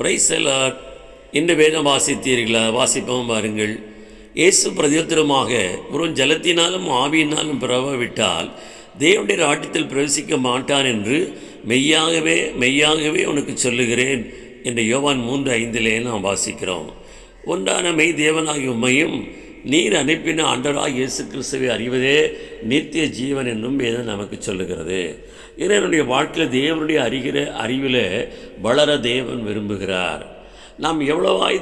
Praise the Lord இன்று வேதம் வாசித்தீர்களா? வாசிப்போம் பாருங்கள். இயேசு பிரதியுத்தரமாக வெறும் ஜலத்தினாலும் ஆவியினாலும் பிறவாவிட்டால் தேவனுடைய ராட்டியத்தில் பிரவேசிக்க மாட்டான் என்று மெய்யாகவே மெய்யாகவே உனக்கு சொல்லுகிறேன் என்று யோவான் மூன்று ஐந்திலே நாம் வாசிக்கிறோம். ஒன்றான மெய் தேவனாகிய உம்மையும் நீர் அனுப்பின ஆண்டவராக இயேசு கிறிஸ்துவை அறிவதே நித்திய ஜீவன் என்னும் வேதம் நமக்கு சொல்லுகிறது. இறைவனுடைய வாழ்க்கையில் தேவனுடைய அறிகிற அறிவில் வளர தேவன் விரும்புகிறார். நாம் எவ்வளவாய்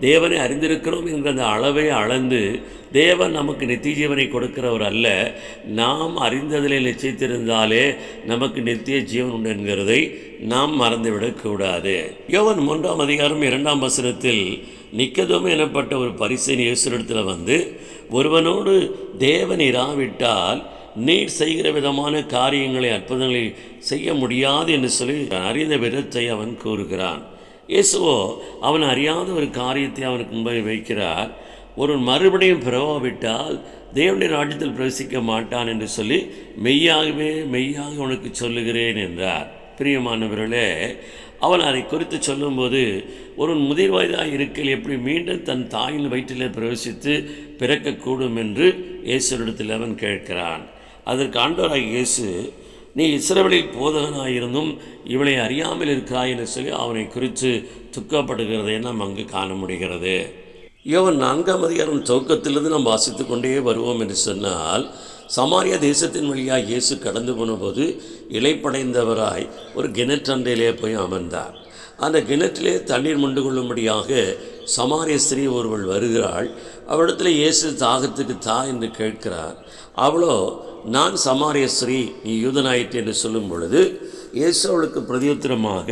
தேவனை அறிந்திருக்கிறோம் என்கிற அந்த அளவை அளந்து தேவன் நமக்கு நித்திய ஜீவனை கொடுக்கிறவர் அல்ல. நாம் அறிந்ததிலே நிச்சயித்திருந்தாலே நமக்கு நித்திய ஜீவன் உண்டு என்கிறதை நாம் மறந்துவிடக்கூடாது. யோவன் மூன்றாம் அதிகாரம் இரண்டாம் வசனத்தில் நிக்கதோம் எனப்பட்ட ஒரு பரிசை இயேசுரிடத்தில் வந்து ஒருவனோடு தேவன் இராவிட்டால் நீர் செய்கிற விதமான காரியங்களை அற்புதங்களை செய்ய முடியாது என்று சொல்லி அறிந்த விதத்தை அவன் கூறுகிறான். இயேசுவோ அவன் அறியாத ஒரு காரியத்தை அவனுக்கு முன்பை வைக்கிறார். ஒரு மறுபடியும் பிறவாவிட்டால் தேவனுடைய ராஜ்யத்தில் பிரவேசிக்க மாட்டான் என்று சொல்லி மெய்யாகவே மெய்யாக உனக்கு சொல்லுகிறேன் என்றார். பிரியமானவர்களே அவன் அதை குறித்து சொல்லும்போது ஒரு முதிர் வயதாக இருக்கையில் எப்படி மீண்டும் தன் தாயின் வயிற்றிலே பிரவேசித்து பிறக்கக்கூடும் என்று இயேசுரிடத்தில் அவன் கேட்கிறான். அதற்கு ஆண்டவராக இயேசு நீ இஸ்ரவேலில் போதகனாயிருந்தும் இவளை அறியாமல் இருக்கிறாய் என்று சொல்லி அவனை குறித்து துக்கப்படுகிறதை நாம் அங்கு காண முடிகிறது. இவன் நான்காம் அதிகாரம் துவக்கத்திலிருந்து நாம் வாசித்து கொண்டே வருவோம் என்று சொன்னால் சமாரியா தேசத்தின் வழியாக இயேசு கடந்து போனபோது இலைப்படைந்தவராய் ஒரு கிணற்றண்டையிலே போய் அமர்ந்தார். அந்த கிணற்றிலே தண்ணீர் மண்டு கொள்ளும்படியாக சமாரிய ஸ்திரீ ஒருவள் வருகிறாள். அவளிடத்தில் இயேசு தாகத்துக்கு தா என்று கேட்கிறார். அவளோ நான் சமாரிய ஸ்ரீ நீ யூதனாயிற்று என்று சொல்லும் பொழுது இயேசு அவளுக்கு பிரதியுத்திரமாக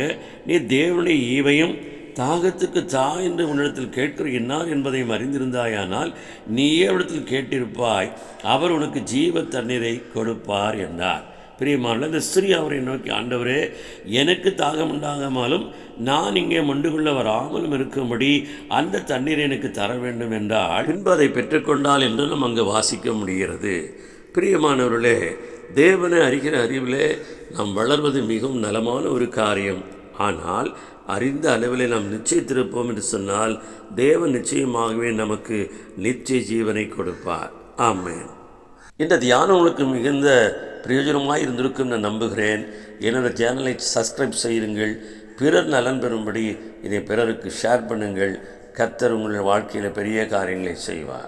நீ தேவனுடைய ஈவையும் தாகத்துக்கு தா என்று உன்னிடத்தில் கேட்கிற என்னார் என்பதையும் அறிந்திருந்தாயானால் நீயே இடத்தில் கேட்டிருப்பாய். அவர் உனக்கு ஜீவ தண்ணீரை கொடுப்பார் என்றார். பிரியமான இந்த ஸ்திரீ அவரை நோக்கி ஆண்டவரே எனக்கு தாகம் உண்டாகாமலும் நான் இங்கே மண்டு கொள்ள வராமலும் இருக்கும்படி அந்த தண்ணீரை எனக்கு தர வேண்டும் என்றால் பின்பு அதை பெற்றுக்கொண்டால் என்று நாம் அங்கு வாசிக்க முடிகிறது. பிரியமானவர்களே தேவனை அறிகிற அறிவிலே நாம் வளர்வது மிகவும் நலமான ஒரு காரியம். ஆனால் அறிந்த அளவில் நாம் நிச்சயித்திருப்போம் என்று சொன்னால் தேவன் நிச்சயமாகவே நமக்கு நிச்சய ஜீவனை கொடுப்பார். ஆமேன். இந்த தியானம் உங்களுக்கு மிகுந்த பிரயோஜனமாக இருந்திருக்கும் நான் நம்புகிறேன். எனது சேனலை சப்ஸ்கிரைப் செய்யுங்கள். பிறர் நலன் பெறும்படி இதை பிறருக்கு ஷேர் பண்ணுங்கள். கர்த்தர் உங்கள் வாழ்க்கையில் பெரிய காரியங்களை செய்வார்.